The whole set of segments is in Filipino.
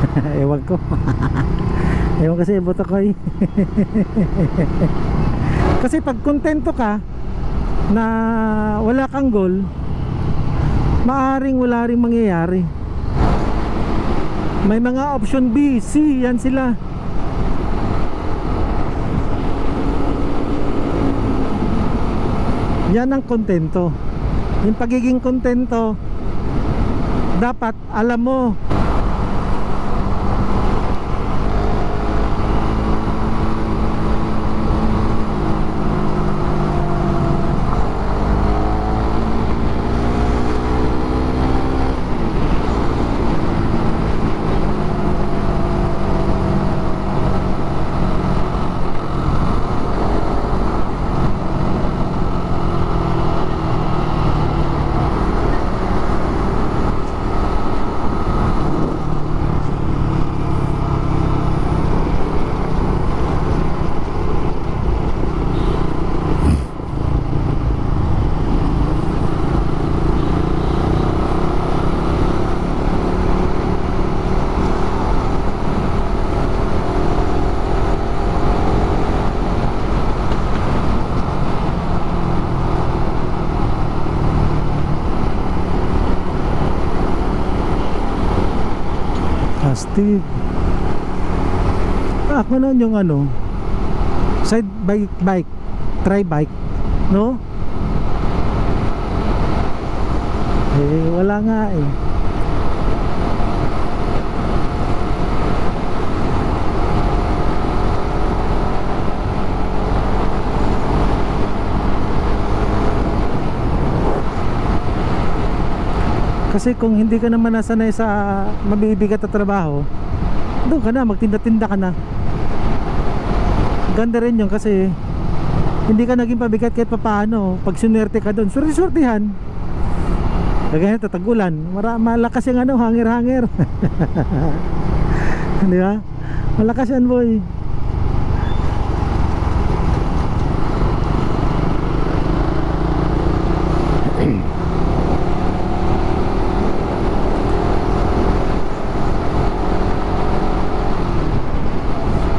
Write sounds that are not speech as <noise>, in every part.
<laughs> Ewan ko. <laughs> Ewan kasi buto ko eh. <laughs> kasi pag kontento ka na wala kang goal, maaring wala ring mangyayari. May mga option B, C, yan sila. Yan ang kontento. Yung pagiging kontento, dapat alam mo Astig. Ako noon yung ano, side bike bike, try bike, no? Eh, wala nga eh. Kasi kung hindi ka naman nasanay sa mabibigat na trabaho, doon ka na, magtinda-tinda ka na. Ganda rin yun kasi hindi ka naging pabigat kahit papaano. Pag sunerte ka doon, surti-surtihan. Kagaya nito, tag-ulan. Mara, malakas yung ano, hangir-hangir. <laughs> Di ba? Malakas yan, boy.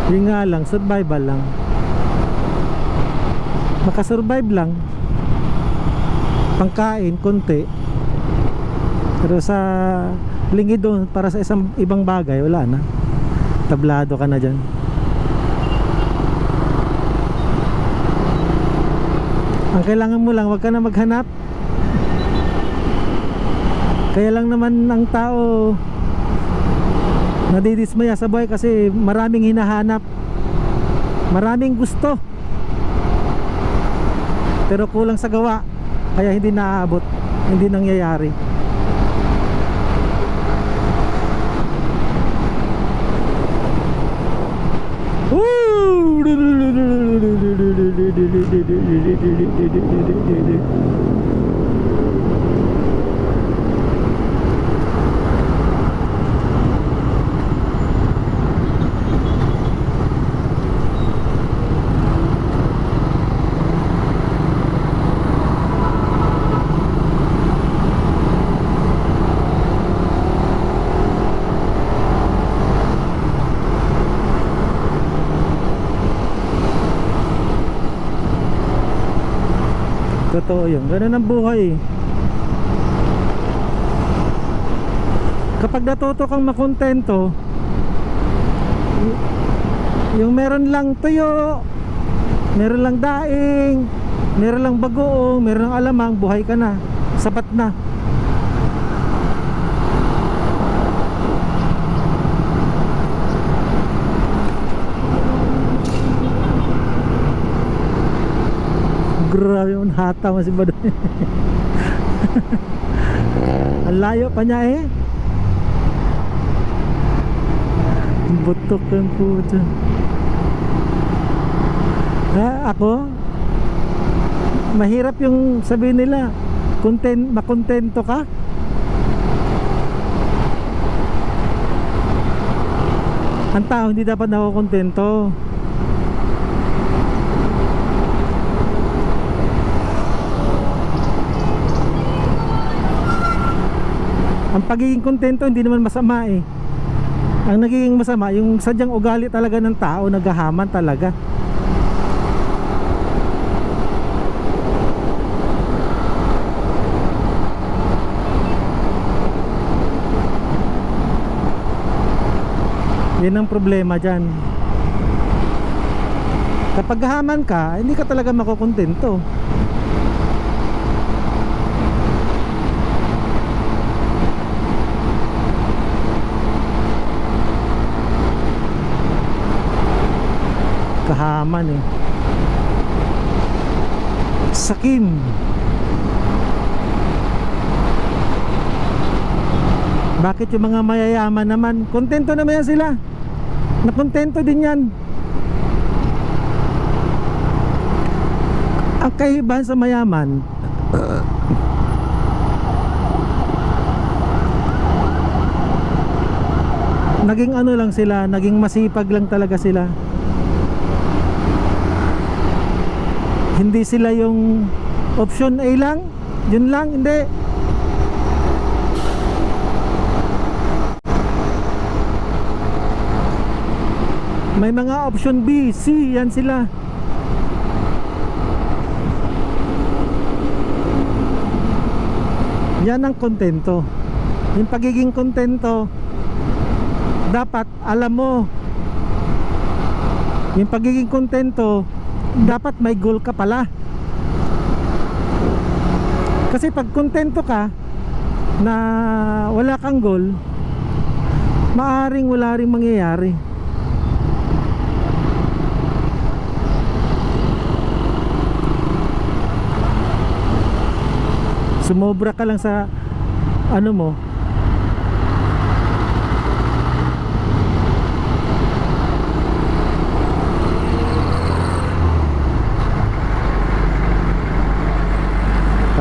Yun nga lang, survival lang. Makasurvive lang. Pangkain, konti. Pero sa lingid doon para sa isang ibang bagay, wala na. Tablado ka na dyan. Ang kailangan mo lang, wag ka na maghanap. Kaya lang naman ang tao nadidismaya sa buhay kasi maraming hinahanap. Maraming gusto. Pero kulang sa gawa kaya hindi naaabot hindi nangyayari Totoo yun. Ganun ang buhay. Kapag natuto kang makontento, yung meron lang tuyo, meron lang daing, meron lang bagoong, meron lang alamang, buhay ka na. Sapat na. Grabe yung hata mo si Badoy. <laughs> Ang layo pa niya eh. Butok ang puto. Ha, ako? Mahirap yung sabihin nila, content, makontento ka? Ang tao hindi dapat nakokontento. Ang pagiging kontento hindi naman masama eh. Ang nagiging masama, yung sadyang ugali talaga ng tao, naghahaman talaga. Yan ang problema dyan. Kapag haman ka, hindi ka talaga makukontento. Kahaman eh. Sakim. Bakit yung mga mayayaman naman? Kontento naman yan sila. Nakontento din yan. Ang kaibahan sa mayaman, naging ano lang sila, naging masipag lang talaga sila. Hindi sila yung option A lang, yun lang, hindi. May mga option B, C, yan sila. Yan ang kontento. Yung pagiging kontento, dapat alam mo. Yung pagiging kontento, dapat may goal ka pala. Kasi pag kontento ka na wala kang goal, maaring wala ring mangyayari. sumobra ka lang sa ano mo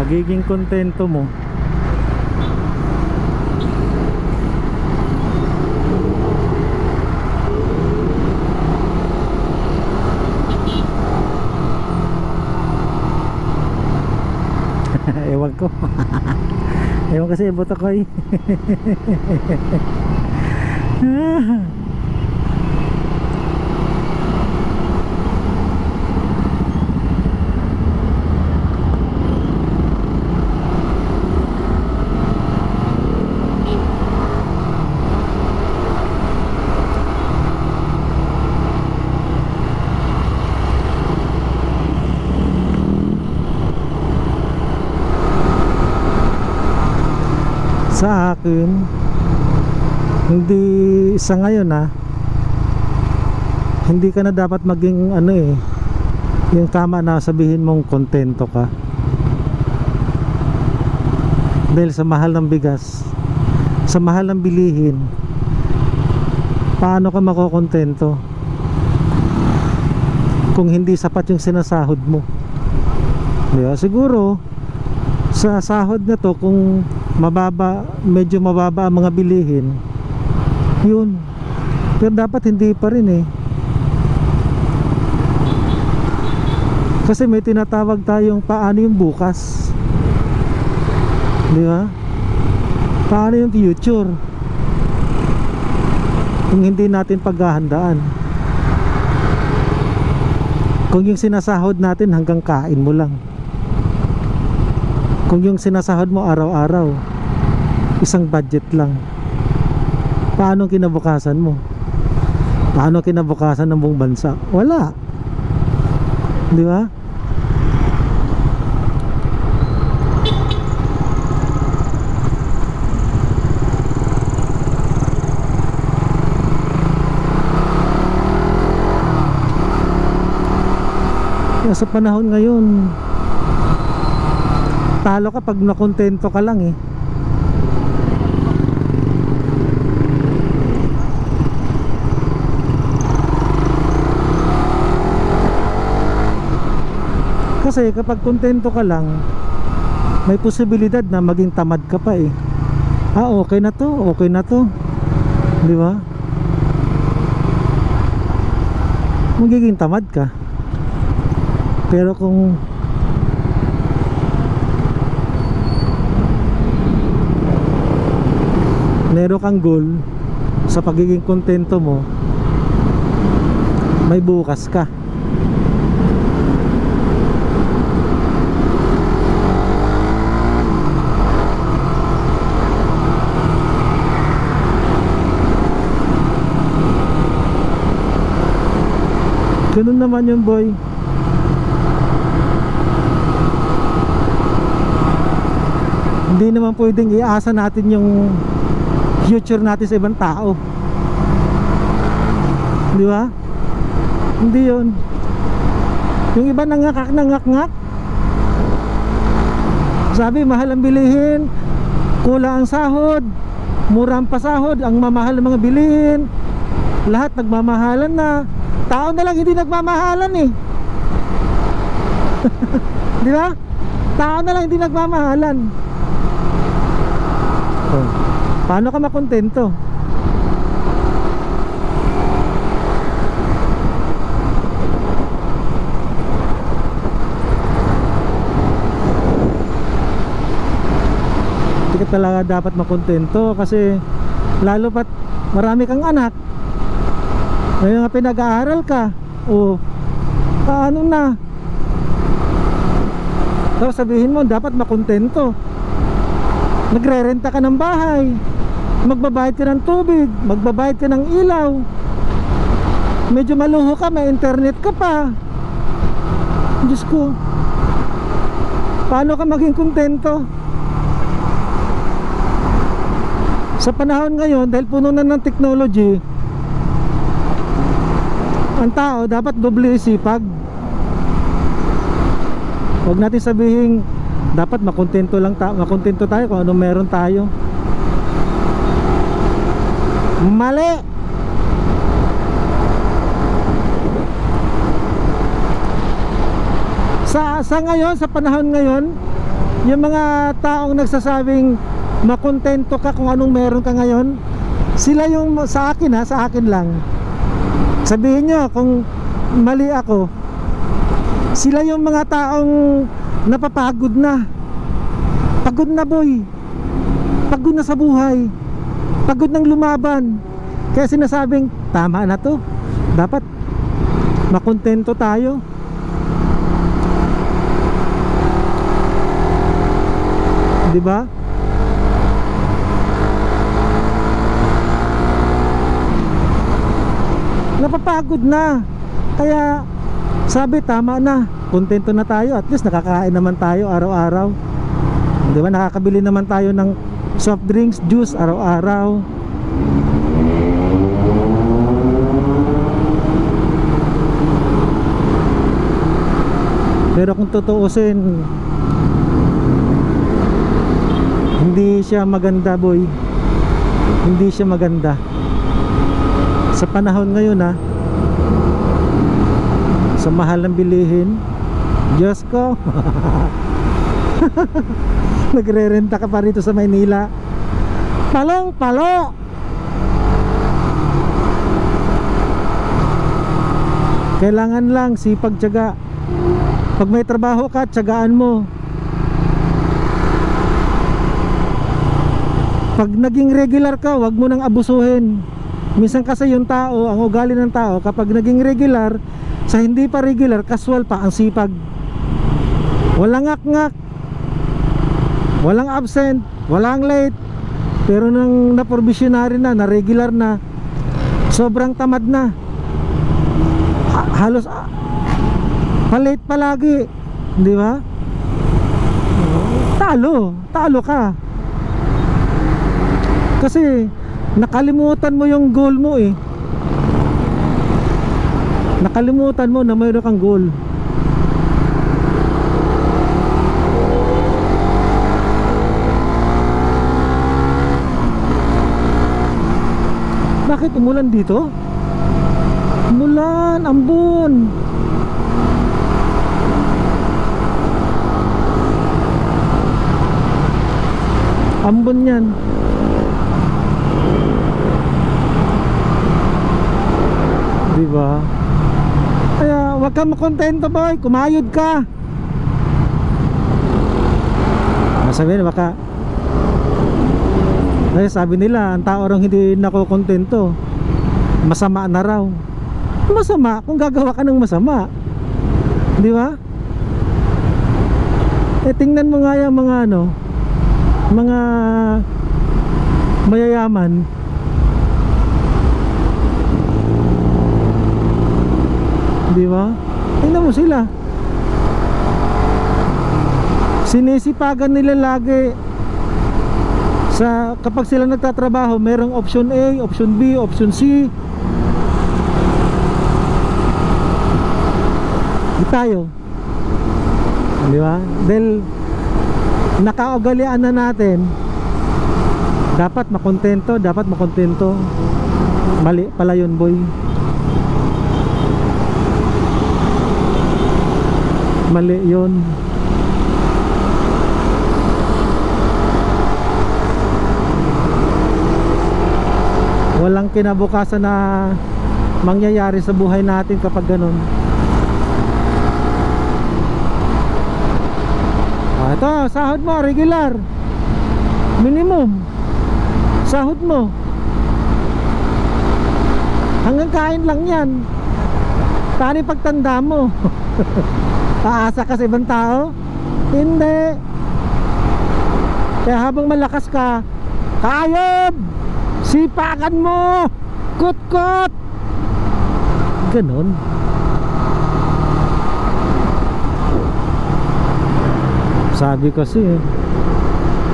pagiging kontento mo. <laughs> Ewan ko. <laughs> Ewan kasi buto ko eh <laughs> sa akin. Hindi sa ngayon ah hindi ka na dapat maging ano eh yung tama na sabihin mong kontento ka. Dahil sa mahal ng bigas sa mahal ng bilihin paano ka makokontento? Kung hindi sapat yung sinasahod mo. Di siguro sa sahod na to kung mababa medyo mababa ang mga bilihin. Yun. Pero dapat hindi pa rin eh. Kasi may tinatawag tayong paano yung bukas. Di ba? Paano yung future? Kung hindi natin paghahandaan. Kung yung sinasahod natin hanggang kain mo lang kung yung sinasahod mo araw-araw isang budget lang. Paano kinabukasan mo? Paano kinabukasan ng buong bansa? Wala. Di ba? Sa panahon ngayon talo ka pag nakontento ka lang eh. Kasi kapag kontento ka lang may posibilidad na maging tamad ka pa eh. Ah okay na to okay na to. Di ba? Magiging tamad ka. Pero kung meron kang goal sa pagiging kontento mo may bukas ka. Ganun naman yung boy. Hindi naman pwedeng iasa natin yung future natin sa ibang tao. Di ba? Hindi yun. Yung iba nangakak nangakngak sabi mahal ang bilihin kulang ang sahod mura ang pasahod ang mamahal ng mga bilihin. Lahat nagmamahalan na. Tao na lang hindi nagmamahalan eh. <laughs> Di ba? Tao na lang hindi nagmamahalan. Paano ka makontento? Hindi ka talaga dapat makontento kasi lalo pat marami kang anak. May mga pinag-aaral ka. O paano na? Tapos sabihin mo dapat makontento nagre-renta ka ng bahay. Magbabayad ka ng tubig. Magbabayad ka ng ilaw. Medyo maluho ka may internet ka pa. Diyos ko. Paano ka maging kontento? Sa panahon ngayon dahil puno na ng technology ang tao dapat doble isipag. Huwag natin sabihin dapat makontento lang ta makontento tayo kung anong meron tayo. Mali! Sa, sa ngayon sa panahon ngayon yung mga taong nagsasabing makontento ka kung anong meron ka ngayon sila yung sa akin ha sa akin lang. Sabihin nyo kung mali ako sila yung mga taong napapagod na. Pagod na boy. Pagod na sa buhay. Pagod ng lumaban. Kaya sinasabing tama na to. Dapat makontento tayo. Di ba? Napapagod na. Kaya sabi tama na kontento na tayo. At least nakakain naman tayo araw-araw. Di ba? Nakakabili naman tayo ng soft drinks, juice araw-araw. Pero kung tutuusin hindi siya maganda boy. Hindi siya maganda. Sa panahon ngayon ha sa mahal ng bilihin Diyos ko. <laughs> Nagre-renta ka pa rito sa Maynila. Palong palo! Kailangan lang sipag tiyaga. Pag may trabaho ka tiyagaan mo. Pag naging regular ka wag mo nang abusuhin. Minsan kasi yung tao ang ugali ng tao kapag naging regular sa hindi pa regular casual pa ang sipag walang ngak-ngak. Walang absent. Walang late. Pero nang na-provisionary na na regular na sobrang tamad na. Ha- halos ah, palate palagi. Di ba? Talo. Talo ka. Kasi nakalimutan mo yung goal mo eh. Nakalimutan mo na mayroon kang goal bakit umulan dito? umulan, ambon ambon yan Di ba? Kaya wag kang makontento boy, kumayod ka. Masabihin baka Kaya sabi nila, ang tao raw hindi nakokontento. Masama na raw. Masama kung gagawa ka ng masama. Di ba? Eh tingnan mo nga yung mga ano, mga mayayaman. Di ba? Tingnan mo sila. Sinisipagan nila lagi sa kapag sila nagtatrabaho, merong option A, option B, option C. Di tayo. Di ba? Dahil nakaugalian na natin dapat makontento, dapat makontento. Mali pala yun, boy. Mali yun. Walang kinabukasan na mangyayari sa buhay natin kapag ganun. Ah, ito, sahod mo, regular. Minimum. Sahod mo. Hanggang kain lang yan. Paano pagtanda mo? <laughs> Aasa ka sa ibang tao? Hindi. Kaya habang malakas ka, kayob! Sipakan mo! Kut-kut! Ganon. Sabi kasi,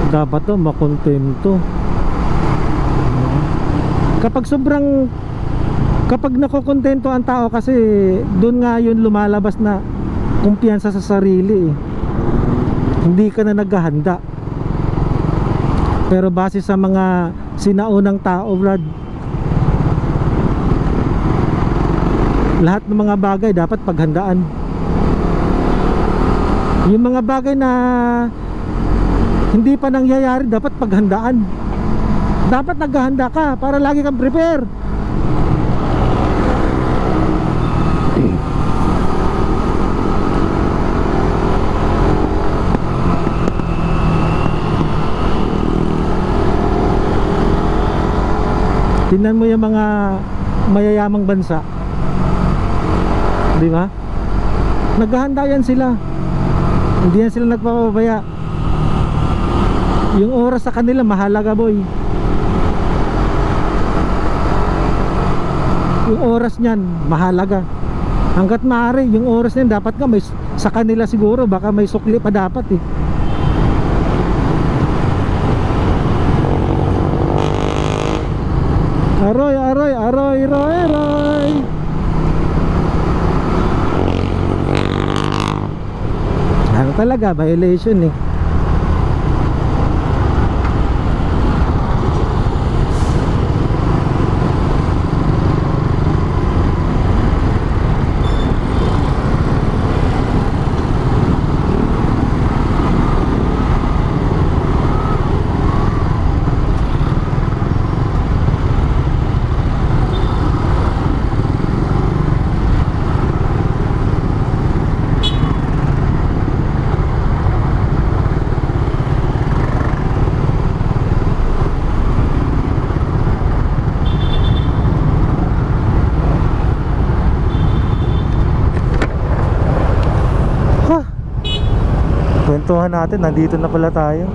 dapat to makontento. Kapag sobrang kapag nakokontento ang tao kasi doon nga yun lumalabas na kumpiyansa sa sarili eh. Hindi ka na naghahanda. Pero base sa mga sinaunang tao, Brad, lahat ng mga bagay dapat paghandaan. Yung mga bagay na hindi pa nangyayari, dapat paghandaan. Dapat naghahanda ka para lagi kang prepare. Tingnan mo yung mga mayayamang bansa. Di ba? Naghahanda yan sila. Hindi yan sila nagpapabaya. Yung oras sa kanila mahalaga boy. Yung oras niyan mahalaga. Hanggat maaari, yung oras niyan dapat nga may sa kanila siguro baka may sukli pa dapat eh. Talaga, violation eh. Ha? Kwentuhan natin, nandito na pala tayo.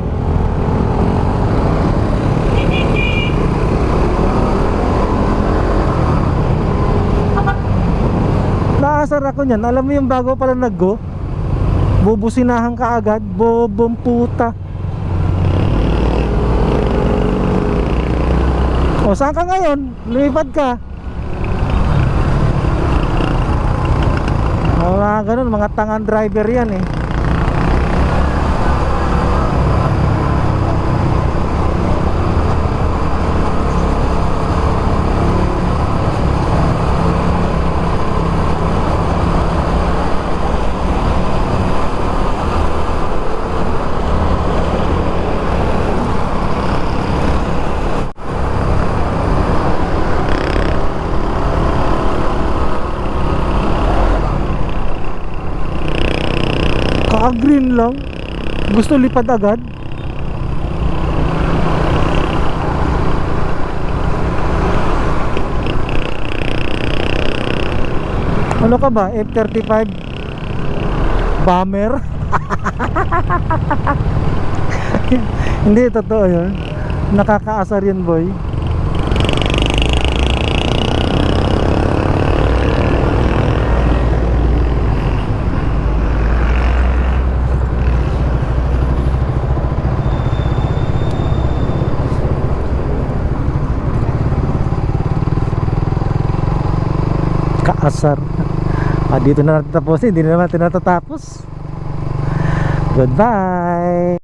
Naasar ako niyan. Alam mo yung bago pala nag-go? Bubusinahan ka agad. Bobong puta. O saan ka ngayon? Lumipad ka. Mga ganun, mga tangan driver yan eh. gusto lipad agad? Ano ka ba? F35 bomber <laughs> hindi totoo yun. Nakakaasar yun boy. Kaasar. Ah, dito na natin tapusin. Hindi na natin natatapos. Goodbye!